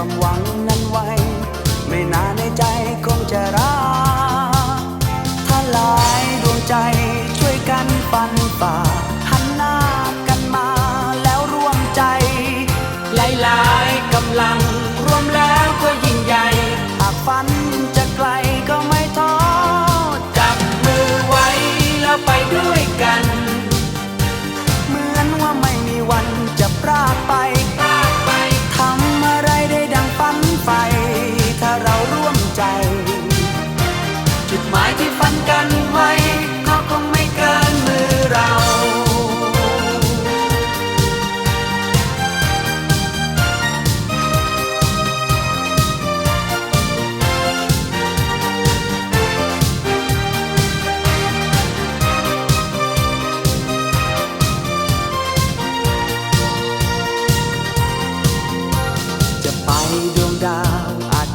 ความหวังนั้นไว้ ไม่นานในใจคงจะรักถ้าหลายดวงใจช่วยกันปันป่าหันหน้ากันมาแล้วร่วมใจ หลายๆกำลังรวมแล้วก็ยิ่งใหญ่หากฝัน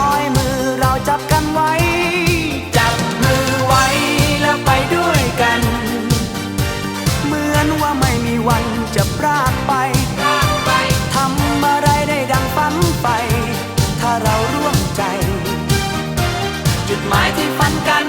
ย จะพรากไป ทำอะไรได้ดังฝันไป ถ้าเราร่วมใจ จุดหมายที่ฝันกัน